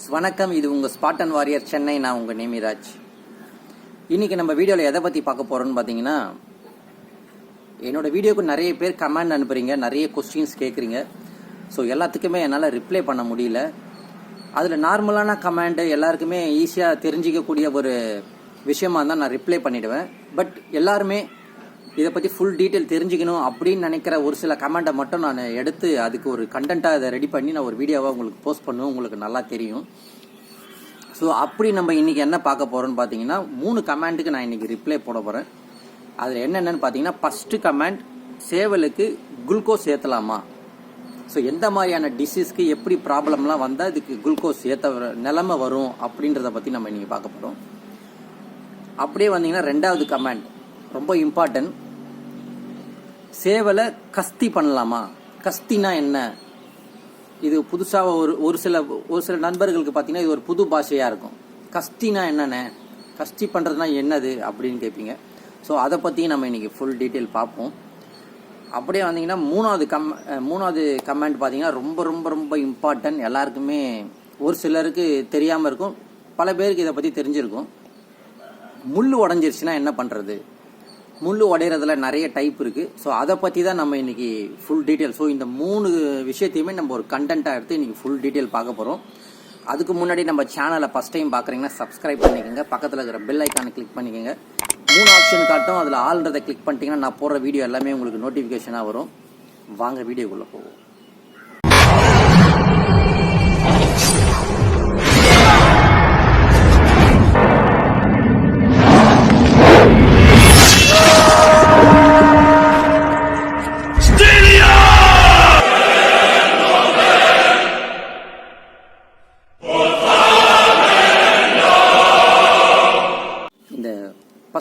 Friends வணக்கம். இது உங்கள் ஸ்பாட்டன் வாரியர் சென்னை நான் உங்கள் நேமிராஜ். இன்றைக்கி நம்ம வீடியோவில் எதை பற்றி பார்க்க போகிறோன்னு பார்த்தீங்கன்னா என்னோடய வீடியோக்கு நிறைய பேர் கமெண்ட் அனுப்புகிறீங்க நிறைய கொஸ்டின்ஸ் கேட்குறீங்க ஸோ எல்லாத்துக்குமே என்னால் ரிப்ளை பண்ண முடியல. அதில் நார்மலான கமெண்ட் எல்லாருக்குமே ஈஸியாக தெரிஞ்சிக்கக்கூடிய ஒரு விஷயமா இருந்தால் நான் ரிப்ளை பண்ணிவிடுவேன் பட் எல்லாருமே இதை பற்றி ஃபுல் டீட்டெயில் தெரிஞ்சுக்கணும் அப்படின்னு நினைக்கிற ஒரு சில கமெண்ட்டை மட்டும் நான் எடுத்து அதுக்கு ஒரு கண்டென்ட்டாக அதை ரெடி பண்ணி நான் ஒரு வீடியோவாக உங்களுக்கு போஸ்ட் பண்ணுவேன். உங்களுக்கு நல்லா தெரியும். ஸோ அப்படி நம்ம இன்றைக்கி என்ன பார்க்க போகிறோம்னு பார்த்தீங்கன்னா மூணு கமெண்ட்டுக்கு நான் இன்றைக்கி ரிப்ளை போட போகிறேன் அதில் என்னென்னு பார்த்தீங்கன்னா ஃபஸ்ட்டு கமெண்ட் சேவலுக்கு குளுக்கோஸ் ஏற்றலாமா ஸோ எந்த மாதிரியான டிசீஸ்க்கு எப்படி ப்ராப்ளம்லாம் வந்தால் இதுக்கு குளுக்கோஸ் ஏற்ற நிலமை வரும் அப்படின்றத பற்றி நம்ம இன்றைக்கி பார்க்க போகிறோம் அப்படியே வந்தீங்கன்னா ரெண்டாவது கமெண்ட் ரொம்ப இம்பார்ட்டன்ட் சேவலை கஸ்தி பண்ணலாமா? கஸ்தினா என்ன? இது புதுசாக ஒரு ஒரு சில ஒரு சில நண்பர்களுக்கு பார்த்தீங்கன்னா இது ஒரு புது பாஷையாக இருக்கும். கஸ்தினா என்னென்ன? கஸ்தி பண்ணுறதுனா என்னது அப்படின்னு கேட்பீங்க. ஸோ அதை பற்றியும் நம்ம இன்றைக்கி ஃபுல் டீட்டெயில் பார்ப்போம். அப்படியே வந்தீங்கன்னா மூணாவது கம் மூணாவது கமெண்ட் பார்த்தீங்கன்னா ரொம்ப ரொம்ப ரொம்ப இம்பார்ட்டன்ட் எல்லாருக்குமே ஒரு சிலருக்கு தெரியாமல் இருக்கும். பல பேருக்கு இதை பற்றி தெரிஞ்சிருக்கும். முள் உடஞ்சிருச்சுன்னா என்ன பண்ணுறது முள் உடையிறதுல நிறைய டைப் இருக்குது ஸோ அதை பற்றி தான் நம்ம இன்னைக்கு ஃபுல் டீட்டெயில் ஸோ இந்த மூணு விஷயத்தையுமே நம்ம ஒரு கண்டென்ட்டாக எடுத்து இன்றைக்கி ஃபுல் டீட்டெயில் பார்க்க போகிறோம் அதுக்கு முன்னாடி நம்ம சேனலை ஃபஸ்ட் டைம் பார்க்குறீங்கன்னா சப்ஸ்கிரைப் பண்ணிக்கோங்க. பக்கத்தில் இருக்கிற பெல் ஐக்கானை கிளிக் பண்ணிக்கோங்க. மூணு ஆப்ஷன் காட்டும். அதில் ஆல்ன்றதை கிளிக் பண்ணிட்டீங்கன்னா நான் போடுற வீடியோ எல்லாமே உங்களுக்கு நோட்டிஃபிகேஷனாக வரும். வாங்க வீடியோக்குள்ளே போவோம்.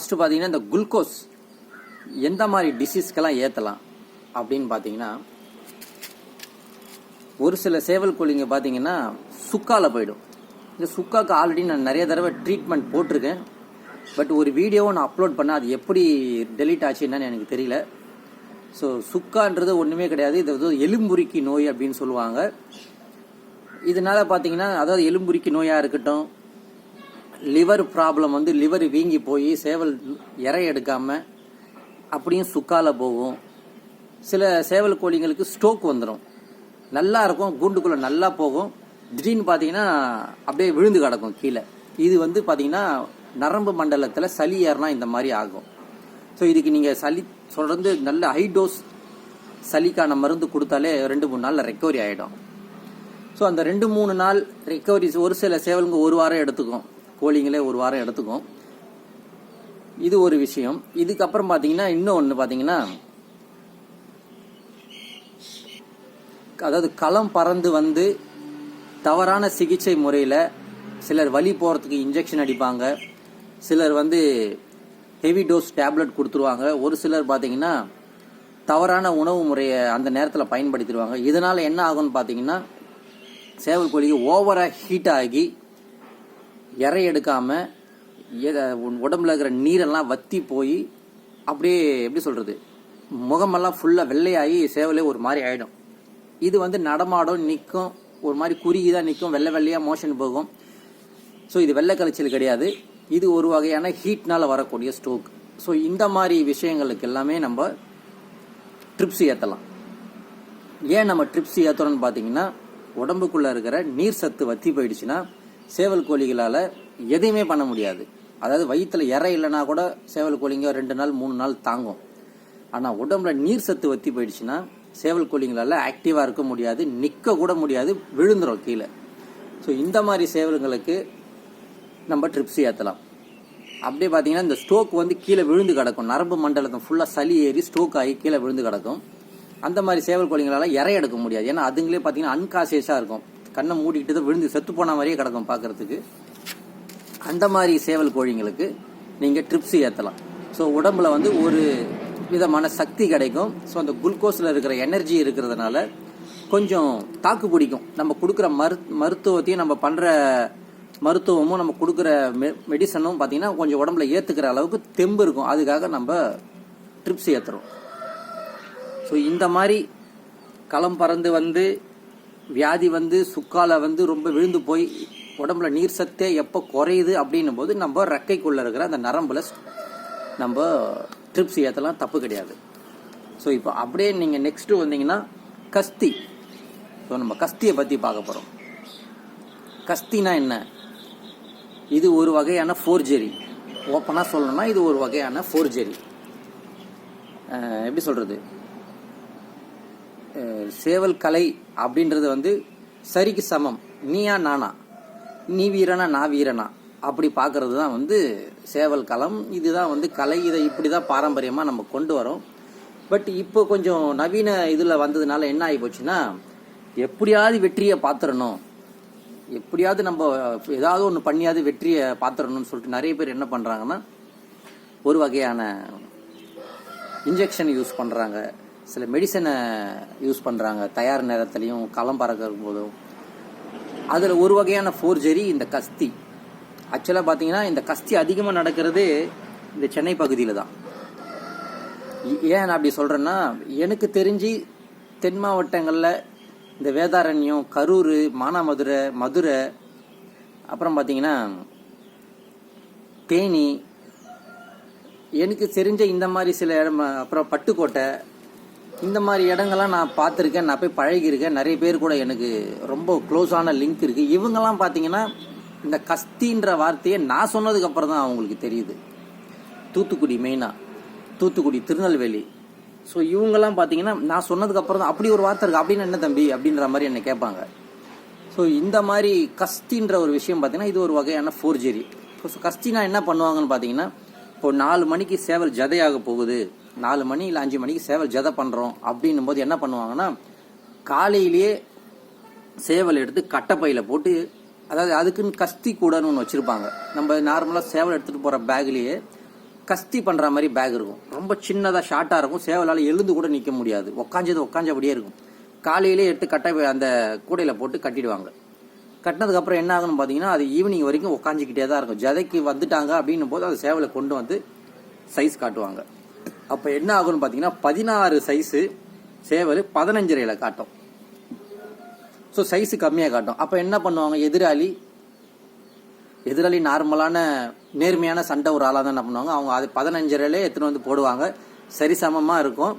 ஃபஸ்ட்டு பார்த்தீங்கன்னா இந்த குளுக்கோஸ் எந்த மாதிரி டிசீஸ்க்கெல்லாம் ஏற்றலாம் அப்படின்னு பார்த்தீங்கன்னா ஒரு சில சேவல் கோழிங்க பார்த்தீங்கன்னா சுக்காவில் போயிடும். இந்த சுக்காவுக்கு ஆல்ரெடி நான் நிறைய தடவை ட்ரீட்மெண்ட் போட்டிருக்கேன். பட் ஒரு வீடியோவை நான் அப்லோட் பண்ண அது எப்படி டெலீட் ஆச்சு என்னன்னு எனக்கு தெரியல. ஸோ சுக்கான்றது ஒன்றுமே கிடையாது. இது வந்து எலும்புரிக்கி நோய் அப்படின்னு சொல்லுவாங்க. இதனால் பார்த்தீங்கன்னா அதாவது எலும்புரிக்கி நோயாக இருக்கட்டும் லிவர் ப்ராப்ளம் வந்து லிவர் வீங்கி போய் சேவல் இறை எடுக்காமல் அப்படியும் சுக்கால போகும். சில சேவல் கோழிங்களுக்கு ஸ்ட்ரோக் வந்துடும் நல்லா இருக்கும் கூண்டுக்குள்ளே நல்லா போகும். திடீர்னு பார்த்தீங்கன்னா அப்படியே விழுந்து கிடக்கும் கீழே. இது வந்து பார்த்தீங்கன்னா நரம்பு மண்டலத்தில் சளி ஏறினா இந்த மாதிரி ஆகும். ஸோ இதுக்கு நீங்கள் சளி தொடர்ந்து நல்ல ஹை டோஸ் சளிக்கான மருந்து கொடுத்தாலே ரெண்டு மூணு நாளில் ரெக்கவரி ஆகிடும் ஸோ அந்த ரெண்டு மூணு நாள் ரெக்கவரி ஒரு சில சேவலுங்க ஒரு வாரம் எடுத்துக்கும். கோழிங்களே ஒரு வாரம் எடுத்துக்கும் இது ஒரு விஷயம். இதுக்கப்புறம் பார்த்தீங்கன்னா இன்னும் ஒன்று பார்த்தீங்கன்னா அதாவது களம் பறந்து வந்து தவறான சிகிச்சை முறையில் சிலர் வலி போகிறதுக்கு இன்ஜெக்ஷன் அடிப்பாங்க. சிலர் வந்து ஹெவி டோஸ் டேப்லெட் கொடுத்துருவாங்க. ஒரு சிலர் பார்த்தீங்கன்னா தவறான உணவு முறையை அந்த நேரத்தில் பயன்படுத்திடுவாங்க. இதனால் என்ன ஆகும்னு பார்த்தீங்கன்னா சேவல் கோழிக்கு ஓவராக ஹீட் ஆகி இறை எடுக்காமல் உடம்புல இருக்கிற நீரெல்லாம் வத்தி போய் அப்படியே எப்படி சொல்கிறது முகமெல்லாம் ஃபுல்லாக வெள்ளையாகி சேவலே ஒரு மாதிரி ஆகிடும் இது வந்து நடமாடும் நிற்கும் ஒரு மாதிரி குறுகி தான் நிற்கும் வெள்ளை வெள்ளையாக மோஷன் போகும். ஸோ இது வெள்ளை கலைச்சல் கிடையாது. இது ஒரு வகையான ஹீட்னால் வரக்கூடிய ஸ்ட்ரோக் ஸோ இந்த மாதிரி விஷயங்களுக்கு எல்லாமே நம்ம ட்ரிப்ஸ் ஏற்றலாம் ஏன் நம்ம ட்ரிப்ஸ் ஏற்றுறோம்னு பார்த்தீங்கன்னா உடம்புக்குள்ளே இருக்கிற நீர் சத்து வத்தி போயிடுச்சுன்னா சேவல் கோழிகளால் எதையுமே பண்ண முடியாது. அதாவது வயிற்றுல இறை இல்லைன்னா கூட சேவல் கோழிங்க ரெண்டு நாள் மூணு நாள் தாங்கும். ஆனால் உடம்புல நீர் சத்து வத்தி போயிடுச்சுன்னா சேவல் கோழிங்களால் ஆக்டிவாக இருக்க முடியாது நிற்க கூட முடியாது விழுந்துடும் கீழே. ஸோ இந்த மாதிரி சேவல்களுக்கு நம்ம ட்ரிப்ஸ் ஏற்றலாம் அப்படியே பார்த்தீங்கன்னா இந்த ஸ்டோக் வந்து கீழே விழுந்து கிடக்கும். நரம்பு மண்டலத்தை ஃபுல்லாக சளி ஏறி ஸ்டோக் ஆகி கீழே விழுந்து கிடக்கும். அந்த மாதிரி சேவல் கோழிங்களால் இறை எடுக்க முடியாது. ஏன்னா அதுங்களே பார்த்தீங்கன்னா அன்காசியஸாக இருக்கும். கண்ணை மூடிக்கிட்டு தான் விழுந்து செத்து போன மாதிரியே கிடக்கும் பார்க்கறதுக்கு. அந்த மாதிரி சேவல் கோழிங்களுக்கு நீங்கள் ட்ரிப்ஸ் ஏற்றலாம் ஸோ உடம்புல வந்து ஒரு விதமான சக்தி கிடைக்கும். ஸோ அந்த குளுக்கோஸில் இருக்கிற எனர்ஜி இருக்கிறதுனால கொஞ்சம் தாக்கு பிடிக்கும். நம்ம கொடுக்குற மரு மருத்துவத்தையும் நம்ம பண்ணுற மருத்துவமும் நம்ம கொடுக்குற மெ மெடிசனும் பார்த்தீங்கன்னா கொஞ்சம் உடம்புல ஏற்றுக்கிற அளவுக்கு தெம்பு இருக்கும். அதுக்காக நம்ம ட்ரிப்ஸ் ஏற்றுறோம் ஸோ இந்த மாதிரி களம் பறந்து வந்து வியாதி வந்து சுக்கால வந்து ரொம்ப விழுந்து போய் உடம்புல நீர் சத்தே எப்போ குறையுது அப்படின்னும் போது நம்ம ரெக்கைக்குள்ளே இருக்கிற அந்த நரம்புல நம்ம ட்ரிப்ஸ் ஏற்றலாம் தப்பு கிடையாது. ஸோ இப்போ அப்படியே நீங்கள் நெக்ஸ்ட்டு வந்தீங்கன்னா கஸ்தி. ஸோ நம்ம கஸ்தியை பற்றி பார்க்க போகிறோம் கஸ்தினா என்ன? இது ஒரு வகையான ஃபோர்ஜெரி ஓப்பனாக சொல்லணும்னா இது ஒரு வகையான ஃபோர்ஜெரி எப்படி சொல்கிறது சேவல் கலை அப்படின்றது வந்து சரிக்கு சமம். நீயா நானா? நீ வீரனா நான் வீரனா? அப்படி பார்க்கறது தான் வந்து சேவல் களம். இதுதான் வந்து கலை. இதை இப்படி தான் பாரம்பரியமாக நம்ம கொண்டு வரோம். பட் இப்போ கொஞ்சம் நவீன இதில் வந்ததுனால என்ன ஆகி போச்சுன்னா எப்படியாவது வெற்றியை பார்த்துடணும். எப்படியாவது நம்ம ஏதாவது ஒன்று பண்ணியாவது வெற்றியை பார்த்துடணும்னு சொல்லிட்டு நிறைய பேர் என்ன பண்ணுறாங்கன்னா ஒரு வகையான இன்ஜெக்ஷன் யூஸ் பண்ணுறாங்க சில மெடிசனை யூஸ் பண்ணுறாங்க தயார் நேரத்துலையும் களம் பறக்கும் போதும். அதில் ஒரு வகையான ஃபோர்ஜரி இந்த கஸ்தி. ஆக்சுவலாக பார்த்தீங்கன்னா இந்த கஸ்தி அதிகமாக நடக்கிறது இந்த சென்னை பகுதியில் தான். ஏன் நான் அப்படி சொல்கிறேன்னா எனக்கு தெரிஞ்சு தென் மாவட்டங்களில் இந்த வேதாரண்யம் கரூர் மானாமதுரை மதுரை அப்புறம் பார்த்தீங்கன்னா தேனி எனக்கு தெரிஞ்ச இந்த மாதிரி சில இடம் அப்புறம் பட்டுக்கோட்டை இந்த மாதிரி இடங்கள்லாம் நான் பார்த்துருக்கேன் நான் போய் பழகியிருக்கேன். நிறைய பேர் கூட எனக்கு ரொம்ப க்ளோஸான லிங்க் இருக்குது இவங்கெல்லாம் பார்த்தீங்கன்னா இந்த கஸ்தின்ற வார்த்தையை நான் சொன்னதுக்கப்புறம் தான் அவங்களுக்கு தெரியுது. தூத்துக்குடி மெயினாக தூத்துக்குடி திருநெல்வேலி. ஸோ இவங்கெல்லாம் பார்த்தீங்கன்னா நான் சொன்னதுக்கப்புறம் தான் அப்படி ஒரு வார்த்தை இருக்குது அப்படின்னு என்ன தம்பி? அப்படின்ற மாதிரி என்னை கேட்பாங்க. ஸோ இந்த மாதிரி கஸ்தின்ற ஒரு விஷயம் பார்த்தீங்கன்னா இது ஒரு வகையான ஃபோர்ஜெரி ஸோ கஸ்தினா என்ன பண்ணுவாங்கன்னு பார்த்தீங்கன்னா இப்போ நாலு மணிக்கு சேவல் ஜதையாக போகுது. நாலு மணி இல்லை அஞ்சு மணிக்கு சேவல் ஜதை பண்ணுறோம் அப்படின்னும் போது என்ன பண்ணுவாங்கன்னா காலையிலேயே சேவல் எடுத்து கட்டைப்பையில் போட்டு அதாவது அதுக்குன்னு கஸ்தி கூடன்னு ஒன்று வச்சுருப்பாங்க. நம்ம நார்மலாக சேவல் எடுத்துகிட்டு போகிற பேக்லேயே கஸ்தி பண்ணுற மாதிரி பேக் இருக்கும். ரொம்ப சின்னதாக ஷார்ட்டாக இருக்கும். சேவலால் எழுந்து கூட நிற்க முடியாது. உக்காஞ்சது உக்காஞ்சபடியே இருக்கும். காலையிலே எடுத்து கட்டை அந்த கூடையில் போட்டு கட்டிடுவாங்க. கட்டினதுக்கப்புறம் என்ன ஆகுன்னு பார்த்தீங்கன்னா அது ஈவினிங் வரைக்கும் உக்காஞ்சிக்கிட்டே தான் இருக்கும். ஜதைக்கு வந்துட்டாங்க அப்படின்னும் போது அது சேவலை கொண்டு வந்து சைஸ் காட்டுவாங்க. அப்போ என்ன ஆகும்னு பார்த்தீங்கன்னா பதினாறு சைஸு சேவல் பதினஞ்சரையில் காட்டும். ஸோ சைஸு கம்மியாக காட்டும். அப்போ என்ன பண்ணுவாங்க? எதிராளி எதிராளி நார்மலான நேர்மையான சண்டை ஒரு ஆளாக தான் என்ன பண்ணுவாங்க? அவங்க அது பதினஞ்சரையிலே எடுத்துன்னு வந்து போடுவாங்க. சரிசமமாக இருக்கும்.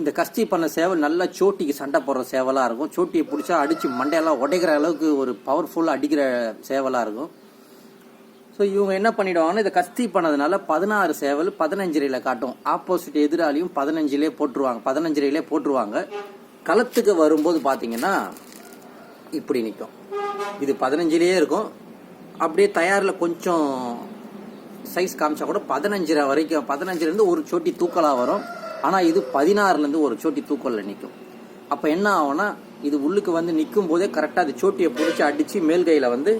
இந்த கஸ்தி பண்ண சேவல் நல்லா சோட்டிக்கு சண்டை போடுற சேவலாக இருக்கும். சோட்டியை பிடிச்சா அடித்து மண்டையெல்லாம் உடைக்கிற அளவுக்கு ஒரு பவர்ஃபுல்லாக அடிக்கிற சேவலாக இருக்கும். ஸோ இவங்க என்ன பண்ணிடுவாங்கன்னா இதை கஸ்தி பண்ணதுனால பதினாறு சேவல் பதினஞ்சரையில் காட்டும். ஆப்போசிட் எதிராளியும் பதினஞ்சிலே போட்டுருவாங்க. பதினஞ்சரையிலே போட்டுருவாங்க. களத்துக்கு வரும்போது பார்த்தீங்கன்னா இப்படி நிற்கும். இது பதினஞ்சிலேயே இருக்கும். அப்படியே தயாரில் கொஞ்சம் சைஸ் காமிச்சா கூட பதினஞ்சரை வரைக்கும் பதினஞ்சுலேருந்து ஒரு சோட்டி தூக்கலாக வரும். ஆனால் இது பதினாறுலேருந்து ஒரு சோட்டி தூக்கலில் நிற்கும். அப்போ என்ன ஆகும்னா இது உள்ளுக்கு வந்து நிற்கும் போதே கரெக்டாக அது சோட்டியை பிடிச்சி அடித்து மேல்கையில் வந்து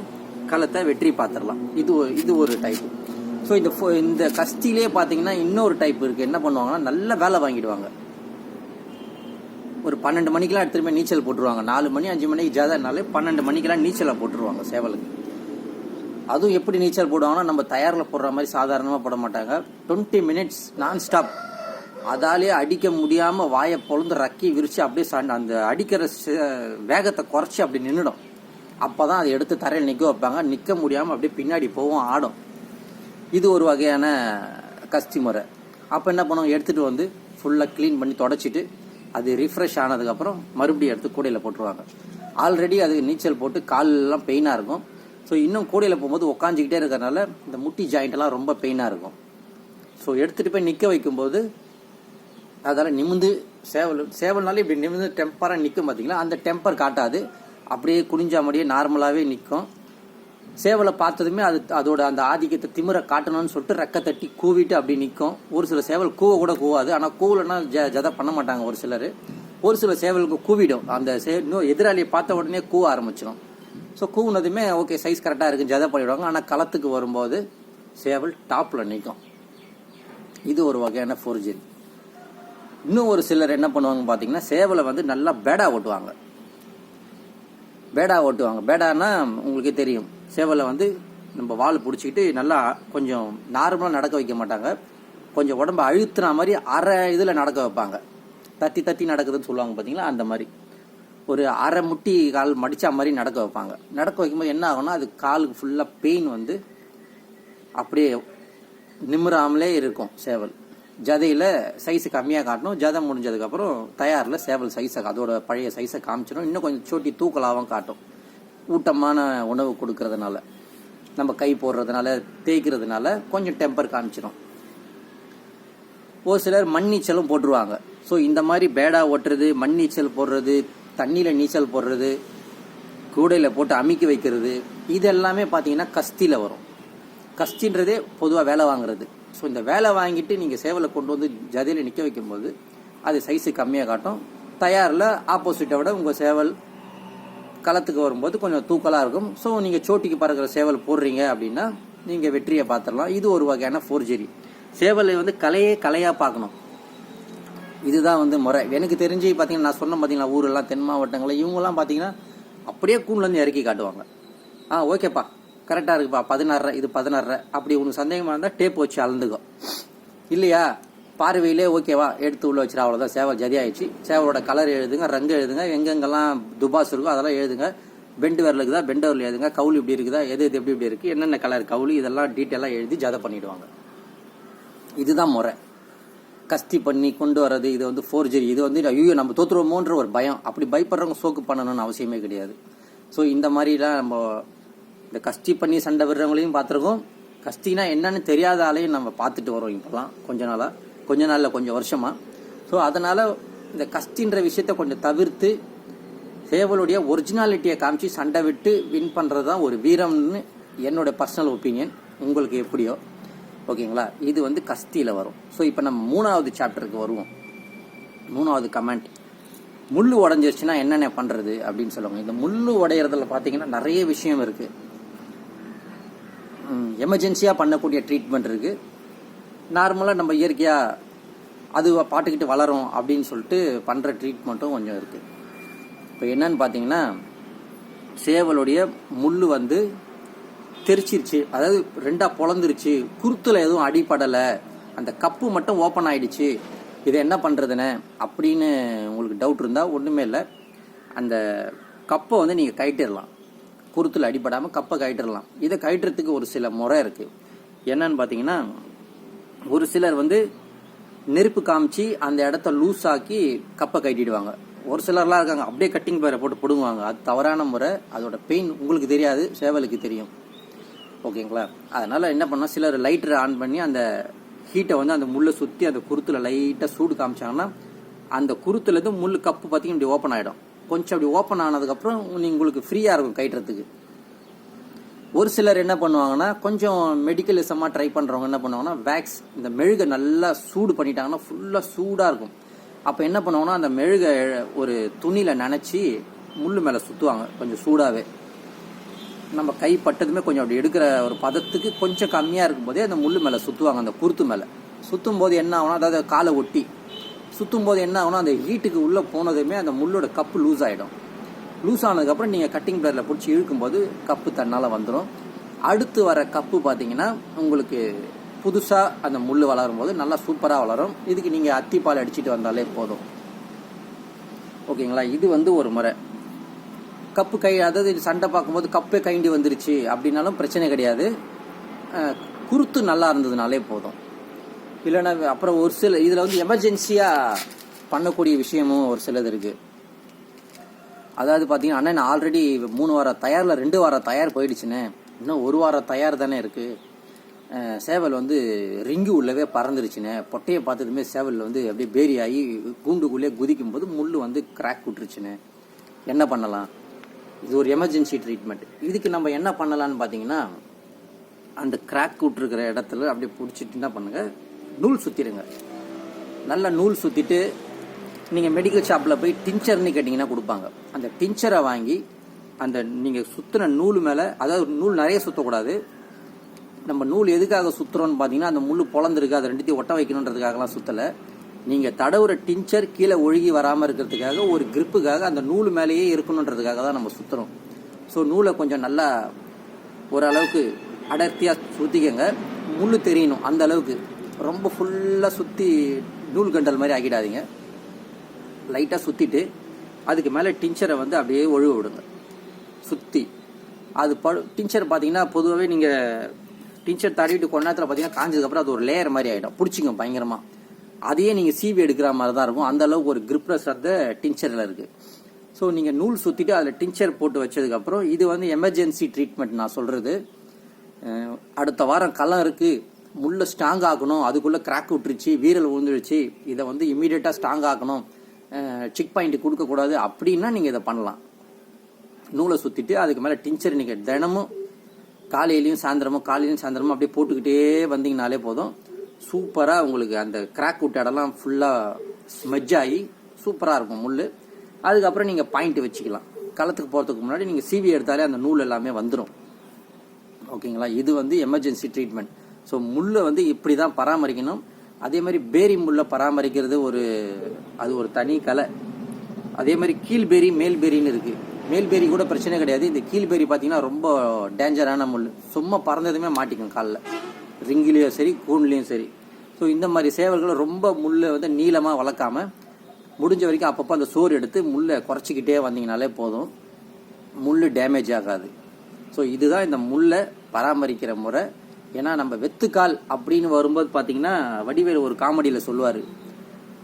களத்தை வெற்றி பார்த்துடலாம். இது இது ஒரு டைப் ஸோ இந்த இந்த கஸ்திலே பார்த்தீங்கன்னா இன்னொரு டைப் இருக்குது என்ன பண்ணுவாங்கன்னா நல்ல வேலை வாங்கிடுவாங்க. ஒரு பன்னெண்டு மணிக்கெல்லாம் எடுத்துட்டு போய் நீச்சல் போட்டுருவாங்க. நாலு மணி அஞ்சு மணிக்கு ஜாதானாலே பன்னெண்டு மணிக்கெல்லாம் நீச்சலை போட்டுருவாங்க சேவலுக்கு. அதுவும் எப்படி நீச்சல் போடுவாங்கன்னா நம்ம தயாரில் போடுற மாதிரி சாதாரணமாக போட மாட்டாங்க. டுவெண்ட்டி மினிட்ஸ் நான் ஸ்டாப் அதாலே அடிக்க முடியாமல் வாயை பொழுந்து ரக்கி விரித்து அப்படியே சண்டை அந்த அடிக்கிற வேகத்தை குறைச்சி அப்படி நின்றுடும் அப்போ தான் அதை எடுத்து தரையில் நிற்க வைப்பாங்க. நிற்க முடியாமல் அப்படியே பின்னாடி போகும் ஆடும். இது ஒரு வகையான கஸ்தி முறை. அப்போ என்ன பண்ணுவோம் எடுத்துகிட்டு வந்து ஃபுல்லாக க்ளீன் பண்ணி தொடச்சிட்டு அது ரிஃப்ரெஷ் ஆனதுக்கப்புறம் மறுபடியும் எடுத்து கூடையில் போட்டுருவாங்க. ஆல்ரெடி அது நீச்சல் போட்டு காலெல்லாம் பெயினாக இருக்கும். ஸோ இன்னும் கூடையில் போகும்போது உக்காஞ்சிக்கிட்டே இருக்கிறனால இந்த முட்டி ஜாயிண்ட்லாம் ரொம்ப பெயினாக இருக்கும். ஸோ எடுத்துகிட்டு போய் நிற்க வைக்கும்போது அதால் நிமிந்து சேவல் சேவல்னாலே இப்படி நிமிந்து டெம்பராக நிற்கும் பார்த்தீங்களா அந்த டெம்பர் காட்டாது. அப்படியே குனிஞ்சா மாதிரியே நார்மலாகவே நிற்கும் சேவலை பார்த்ததுமே அது அதோட அந்த ஆதிக்கத்தை திமிரை காட்டணும்னு சொல்லிட்டு ரெக்க தட்டி கூவிட்டு அப்படி நிற்கும் ஒரு சில சேவல் கூவ கூட கூவாது. ஆனால் கூவலைன்னா ஜ ஜதை பண்ண மாட்டாங்க ஒரு சிலர். ஒரு சில சேவலுக்கு கூவிடும். அந்த சே இன்னும் எதிராளியை பார்த்த உடனே கூவ ஆரம்பிச்சிடும் ஸோ கூவுனதுமே ஓகே சைஸ் கரெக்டாக இருக்குது ஜதை பண்ணிவிடுவாங்க ஆனால் களத்துக்கு வரும்போது சேவல் டாப்பில் நிற்கும் இது ஒரு வகையான ஃபோர்ஜின் இன்னும் ஒரு சிலர் என்ன பண்ணுவாங்க பார்த்தீங்கன்னா சேவலை வந்து நல்லா பேடா ஓட்டுவாங்க. பேடா ஓட்டுவாங்க. பேடானா உங்களுக்கே தெரியும். சேவலை வந்து நம்ம வால் பிடிச்சிக்கிட்டு நல்லா கொஞ்சம் நார்மலாக நடக்க வைக்க மாட்டாங்க. கொஞ்சம் உடம்ப அழுத்துன மாதிரி அரை இதில் நடக்க வைப்பாங்க. தத்தி தத்தி நடக்குதுன்னு சொல்லுவாங்க பார்த்தீங்களா அந்த மாதிரி. ஒரு அரை முட்டி கால் மடித்தா மாதிரி நடக்க வைப்பாங்க. நடக்க வைக்கும்போது என்ன ஆகும்னா அது காலுக்கு ஃபுல்லாக பெயின் வந்து அப்படியே நிம்மராமலே இருக்கும் சேவல். ஜதையில் சைஸு கம்மியாக காட்டணும். ஜதை முடிஞ்சதுக்கப்புறம் தயாரில் சேவல் சைஸை அதோட பழைய சைஸை காமிச்சிடும் இன்னும் கொஞ்சம் சோட்டி தூக்கலாகவும் காட்டும். ஊட்டமான உணவு கொடுக்கறதுனால. நம்ம கை போடுறதுனால தேய்க்கிறதுனால கொஞ்சம் டெம்பர் காமிச்சிடும் ஒரு சிலர் மண் நீச்சலும் போட்டுருவாங்க. ஸோ இந்த மாதிரி பேடா ஓட்டுறது மண் நீச்சல் போடுறது தண்ணியில் நீச்சல் போடுறது கூடையில் போட்டு அமைக்க வைக்கிறது இது எல்லாமே பார்த்தீங்கன்னா கஸ்தியில் வரும். கஸ்தின்றதே பொதுவாக வேலை வாங்குறது. ஸோ இந்த வேலை வாங்கிட்டு நீங்கள் சேவலை கொண்டு வந்து ஜதையில் நிற்க வைக்கும்போது அது சைஸு கம்மியாக காட்டும். தயாரில் ஆப்போசிட்டை விட உங்கள் சேவல் களத்துக்கு வரும்போது கொஞ்சம் தூக்கலாக இருக்கும். ஸோ நீங்கள் சோட்டிக்கு பறக்கிற சேவல் போடுறீங்க அப்படின்னா நீங்கள் வெற்றியை பார்த்துடலாம். இது ஒரு வகையான ஃபோர்ஜரி சேவலை வந்து கலையே கலையாக பார்க்கணும். இதுதான் வந்து முறை. எனக்கு தெரிஞ்சு பார்த்தீங்கன்னா நான் சொன்ன பார்த்தீங்களா ஊரெல்லாம் தென் மாவட்டங்களில் இவங்கெல்லாம் பார்த்தீங்கன்னா அப்படியே கூண்லேருந்து இறக்கி காட்டுவாங்க. ஆ ஓகேப்பா கரெக்டாக இருக்குப்பா பதினாறரை இது பதினாறரை. அப்படி உனக்கு சந்தேகமாக இருந்தால் டேப் வச்சு அளந்துக்கோ. இல்லையா? பார்வையிலே ஓகேவா எடுத்து உள்ள வச்சுரு அவ்வளோதான் சேவை ஜதி சேவலோட கலர் எழுதுங்க ரங்கு எழுதுங்க எங்கெங்கெல்லாம் துபாஸ் இருக்கோ அதெல்லாம் எழுதுங்க. பெண்டு வரல இருக்குதா? பெண்டு வரல எழுதுங்க. கவுளி இப்படி இருக்குதா? எது எது எப்படி இப்படி இருக்குது என்னென்ன கலர் கவுலி இதெல்லாம் டீட்டெயிலாக எழுதி ஜதை பண்ணிவிடுவாங்க இதுதான் முறை. கஸ்தி பண்ணி கொண்டு வர்றது இது வந்து ஃபோர்ஜரி இது வந்து ஐயோ நம்ம தோற்றுருவோமோன்ற ஒரு பயம். அப்படி பயப்படுறவங்க சோக்கு பண்ணணும்னு அவசியமே கிடையாது. ஸோ இந்த மாதிரிலாம் நம்ம இந்த கஷ்டி பண்ணி சண்டை விடுறவங்களையும் பார்த்துருக்கோம். கஸ்தினா என்னன்னு தெரியாத ஆளையும் நம்ம பார்த்துட்டு வரோம் இப்போலாம் கொஞ்ச நாளாக கொஞ்ச நாளில் கொஞ்சம் வருஷமாக ஸோ அதனால் இந்த கஷ்டின்ற விஷயத்தை கொஞ்சம் தவிர்த்து சேவலுடைய ஒரிஜினாலிட்டியை காமிச்சு சண்டை விட்டு வின் பண்ணுறது தான் ஒரு வீரம்னு என்னோட பர்சனல் ஒப்பீனியன் உங்களுக்கு எப்படியோ. ஓகேங்களா? இது வந்து கஸ்தியில் வரும். ஸோ இப்போ நம்ம மூணாவது சாப்டருக்கு வருவோம். மூணாவது கமெண்ட் முள் உடஞ்சிருச்சுன்னா என்னென்ன பண்ணுறது அப்படின்னு சொல்லுவாங்க. இந்த முள் உடையிறதுல பார்த்தீங்கன்னா நிறைய விஷயம் இருக்குது எமர்ஜென்சியாக பண்ணக்கூடிய ட்ரீட்மெண்ட் இருக்குது நார்மலாக நம்ம இயற்கையாக அது பாட்டுக்கிட்டு வளரும் அப்படின்னு சொல்லிட்டு பண்ணுற ட்ரீட்மெண்ட்டும் கொஞ்சம் இருக்குது இப்போ என்னன்னு பார்த்தீங்கன்னா சேவலுடைய முள் வந்து தெரிச்சிருச்சு. அதாவது ரெண்டாக பொழந்துருச்சு குருத்தில் எதுவும் அடிப்படலை அந்த கப்பு மட்டும் ஓப்பன் ஆகிடுச்சு இதை என்ன பண்ணுறதுன்னு அப்படின்னு உங்களுக்கு டவுட் இருந்தால் ஒன்றுமே இல்லை. அந்த கப்பை வந்து நீங்கள் கைட்டிடலாம் குருத்தில் அடிபடாமல் கப்பை கயிட்டுடலாம் இதை கயிட்டுறதுக்கு ஒரு சில முறை இருக்குது என்னன்னு பார்த்தீங்கன்னா ஒரு சிலர் வந்து நெருப்பு காமிச்சு அந்த இடத்த லூஸ் ஆக்கி கப்பை கட்டிடுவாங்க ஒரு சிலர்லாம் இருக்காங்க அப்படியே கட்டிங் பேரை போட்டு பிடுங்குவாங்க அது தவறான முறை அதோட பெயின் உங்களுக்கு தெரியாது சேவலுக்கு தெரியும். ஓகேங்களா? அதனால் என்ன பண்ணால் சிலர் லைட்டரை ஆன் பண்ணி அந்த ஹீட்டை வந்து அந்த முள்ளை சுற்றி அந்த குருத்தில் லைட்டாக சூடு காமிச்சாங்கன்னா அந்த குருத்துலேருந்து முள் கப்பு பார்த்தீங்கன்னா இப்படி ஓப்பன் ஆகிடும் கொஞ்சம் அப்படி ஓப்பன் ஆனதுக்கப்புறம் நீங்கள் உங்களுக்கு ஃப்ரீயாக இருக்கும் கட்டுறதுக்கு ஒரு சிலர் என்ன பண்ணுவாங்கன்னா கொஞ்சம் மெடிக்கலிசமாக ட்ரை பண்ணுறவங்க என்ன பண்ணுவாங்கன்னா வேக்ஸ் இந்த மெழுகை நல்லா சூடு பண்ணிட்டாங்கன்னா ஃபுல்லாக சூடாக இருக்கும். அப்போ என்ன பண்ணுவாங்கன்னா அந்த மெழுகை ஒரு துணியில் நனைச்சி முள் மேலே சுற்றுவாங்க கொஞ்சம் சூடாகவே நம்ம கை பட்டதுமே கொஞ்சம் அப்படி எடுக்கிற ஒரு பதத்துக்கு கொஞ்சம் கம்மியாக இருக்கும்போதே அந்த முள் மேலே சுற்றுவாங்க அந்த குருத்து மேலே. சுற்றும் போது என்ன ஆகும்னா அதாவது காலை ஒட்டி சுற்றும் போது என்ன ஆகும்னா அந்த ஹீட்டுக்கு உள்ளே போனதுமே அந்த முள்ளோட கப்பு லூஸ் ஆகிடும் லூஸ் ஆனதுக்கப்புறம் நீங்கள் கட்டிங் பிளேரில் பிடிச்சி இழுக்கும்போது கப்பு தன்னால் வந்துடும் அடுத்து வர கப்பு பார்த்தீங்கன்னா உங்களுக்கு புதுசாக அந்த முள் வளரும் போது நல்லா சூப்பராக வளரும். இதுக்கு நீங்கள் அத்திப்பால் அடிச்சுட்டு வந்தாலே போதும். ஓகேங்களா? இது வந்து ஒரு முறை. கப்பு கை அதாவது சண்டை பார்க்கும்போது கப்பே கைண்டி வந்துருச்சு அப்படின்னாலும் பிரச்சனை கிடையாது. குருத்து நல்லா இருந்ததுனாலே போதும். இல்லைன்னா அப்புறம் ஒரு சில இதில் வந்து எமர்ஜென்சியாக பண்ணக்கூடிய விஷயமும் ஒரு சிலது இருக்குது அதாவது பார்த்தீங்கன்னா அண்ணன் ஆல்ரெடி மூணு வாரம் தயாரில் ரெண்டு வாரம் தயார் போயிடுச்சுண்ணே இன்னும் ஒரு வாரம் தயார் தானே இருக்குது சேவல் வந்து ரிங்கு உள்ளவே பறந்துருச்சுண்ணே பொட்டையை பார்த்ததுமே சேவல் வந்து அப்படியே பேரி ஆகி கூண்டுக்குள்ளே குதிக்கும் போது முள் வந்து கிராக் விட்டுருச்சுண்ணே என்ன பண்ணலாம்? இது ஒரு எமர்ஜென்சி ட்ரீட்மெண்ட் இதுக்கு நம்ம என்ன பண்ணலான்னு பார்த்தீங்கன்னா அந்த கிராக் விட்டுருக்கிற இடத்துல அப்படியே பிடிச்சிட்டு என்ன பண்ணுங்கள் நூல் சுற்றிடுங்க நல்ல நூல் சுற்றிட்டு நீங்கள் மெடிக்கல் ஷாப்பில் போய் டிஞ்சர்னு கேட்டிங்கன்னா கொடுப்பாங்க. அந்த டிஞ்சரை வாங்கி அந்த நீங்கள் சுற்றின நூல் மேலே அதாவது நூல் நிறைய சுற்றக்கூடாது நம்ம நூல் எதுக்காக சுற்றுறோம்னு பார்த்தீங்கன்னா அந்த முள் பொழந்திருக்கு அதை ரெண்டுத்தையும் ஒட்ட வைக்கணுன்றதுக்காகலாம் சுற்றலை நீங்கள் தடவுற டிஞ்சர் கீழே ஒழுகி வராமல் இருக்கிறதுக்காக ஒரு கிரிப்புக்காக அந்த நூல் மேலேயே இருக்கணுன்றதுக்காக தான் நம்ம சுற்றுறோம் ஸோ நூலை கொஞ்சம் நல்லா ஓரளவுக்கு அடர்த்தியாக சுற்றிக்கங்க முள் தெரியணும் அந்த அளவுக்கு. ரொம்ப ஃபுல்லாக சுற்றி நூல் கண்டல் மாதிரி ஆக்கிடாதீங்க. லைட்டாக சுற்றிட்டு அதுக்கு மேலே டிஞ்சரை வந்து அப்படியே ஒழுக விடுங்க. சுற்றி அது படு டிஞ்சர் பார்த்தீங்கன்னா பொதுவாகவே நீங்கள் டிஞ்சர் தடவிட்டு கொஞ்ச நேரத்தில் பார்த்தீங்கன்னா காஞ்சதுக்கப்புறம் அது ஒரு லேயர் மாதிரி ஆகிடும் பிடிச்சிங்க பயங்கரமாக அதையே நீங்கள் சீவி எடுக்கிற மாதிரி தான் இருக்கும். அந்த அளவுக்கு ஒரு கிரிப்ரஸ் அந்த டிஞ்சரில் இருக்குது ஸோ நீங்கள் நூல் சுற்றிட்டு அதில் டிஞ்சர் போட்டு வச்சதுக்கப்புறம் இது வந்து எமர்ஜென்சி ட்ரீட்மெண்ட் நான் சொல்கிறது அடுத்த வாரம் களம் இருக்குது முள்ள ஸ்ட்ராங் ஆக்கணும் அதுக்குள்ளே கிராக் விட்டுருச்சு வீரல் விழுந்துருச்சு இதை வந்து இமீடியட்டாக ஸ்ட்ராங் ஆக்கணும் சிக் பாயிண்ட் கொடுக்கக்கூடாது அப்படின்னா நீங்கள் இதை பண்ணலாம். நூலை சுற்றிட்டு அதுக்கு மேலே டிஞ்சர் நீங்கள் தினமும் காலையிலையும் சாயந்தரமும் காலையிலையும் சாயந்தரமும் அப்படியே போட்டுக்கிட்டே வந்தீங்கனாலே போதும். சூப்பராக உங்களுக்கு அந்த கிராக் விட்ட இடம்லாம் ஃபுல்லாக ஸ்மெஜ் ஆகி சூப்பராக இருக்கும் முள் அதுக்கப்புறம் நீங்கள் பாயிண்ட் வச்சுக்கலாம். களத்துக்கு போகிறதுக்கு முன்னாடி நீங்கள் சிவி எடுத்தாலே அந்த நூல் எல்லாமே வந்துடும் ஓகேங்களா? இது வந்து எமர்ஜென்சி ட்ரீட்மெண்ட் ஸோ முள்ளை வந்து இப்படி தான் பராமரிக்கணும். அதே மாதிரி பேரி முள்ளை பராமரிக்கிறது ஒரு அது ஒரு தனி கலை. அதே மாதிரி கீழ்பேரி மேல்பேரின்னு இருக்கு. மேல்பேரி கூட பிரச்சனை கிடையாது. இந்த கீழ்பேரி பார்த்தீங்கன்னா ரொம்ப டேஞ்சரான முள் சும்மா பறந்ததுமே மாட்டிக்கும் காலில். ரிங்கிலையும் சரி கூண்லேயும் சரி. ஸோ இந்த மாதிரி சேவல்களை ரொம்ப முள்ளை வந்து நீளமாக வளர்க்காம முடிஞ்ச வரைக்கும் அப்பப்போ அந்த சோறு எடுத்து முள்ளை குறைச்சிக்கிட்டே வந்தீங்கனாலே போதும். முள் டேமேஜ் ஆகாது. ஸோ இதுதான் இந்த முள்ளை பராமரிக்கிற முறை. ஏன்னா நம்ம வெத்துக்கால் அப்படின்னு வரும்போது பார்த்தீங்கன்னா வடிவேலு ஒரு காமெடியில் சொல்லுவார்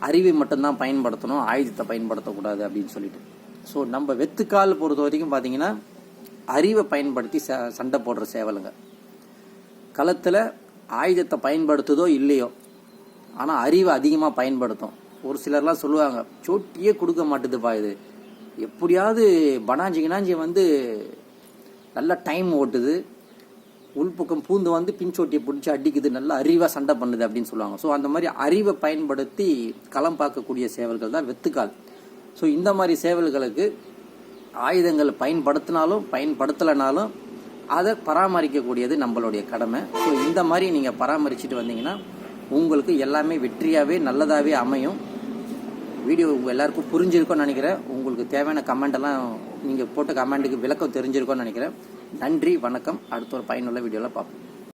அறிவை மட்டும்தான் பயன்படுத்தணும் ஆயுதத்தை பயன்படுத்தக்கூடாது அப்படின்னு சொல்லிட்டு. ஸோ நம்ம வெத்துக்கால் பொறுத்த வரைக்கும் பார்த்தீங்கன்னா அறிவை பயன்படுத்தி ச- சண்டை போடுற சேவலுங்க. களத்தில் ஆயுதத்தை பயன்படுத்துதோ இல்லையோ ஆனால் அறிவை அதிகமாக பயன்படுத்தும். ஒரு சிலர்லாம் சொல்லுவாங்க சோட்டியே கொடுக்க மாட்டுதுப்பா இது. எப்படியாவது பனாஞ்சி கினாஞ்சி வந்து நல்லா டைம் ஓட்டுது. உள்பக்கம் பூந்து வந்து பின்சோட்டியை பிடிச்சி அடிக்குது நல்லா அறிவாக சண்டை பண்ணுது அப்படின்னு சொல்லுவாங்க. ஸோ அந்த மாதிரி அறிவை பயன்படுத்தி களம் பார்க்கக்கூடிய சேவல்கள் தான் வெத்துக்கால். ஸோ இந்த மாதிரி சேவல்களுக்கு ஆயுதங்கள் பயன்படுத்தினாலும் பயன்படுத்தலைனாலும் அதை பராமரிக்கக்கூடியது நம்மளுடைய கடமை. ஸோ இந்த மாதிரி நீங்கள் பராமரிச்சுட்டு வந்தீங்கன்னா உங்களுக்கு எல்லாமே வெற்றியாகவே நல்லதாகவே அமையும். வீடியோ எல்லாருக்கும் புரிஞ்சிருக்கோன்னு நினைக்கிறேன். உங்களுக்கு தேவையான கமெண்ட் எல்லாம் நீங்கள் போட்ட கமெண்ட்டுக்கு விளக்கம் தெரிஞ்சிருக்கோன்னு நினைக்கிறேன். நன்றி வணக்கம். அடுத்த ஒரு பயனுள்ள வீடியோவில் பார்ப்போம்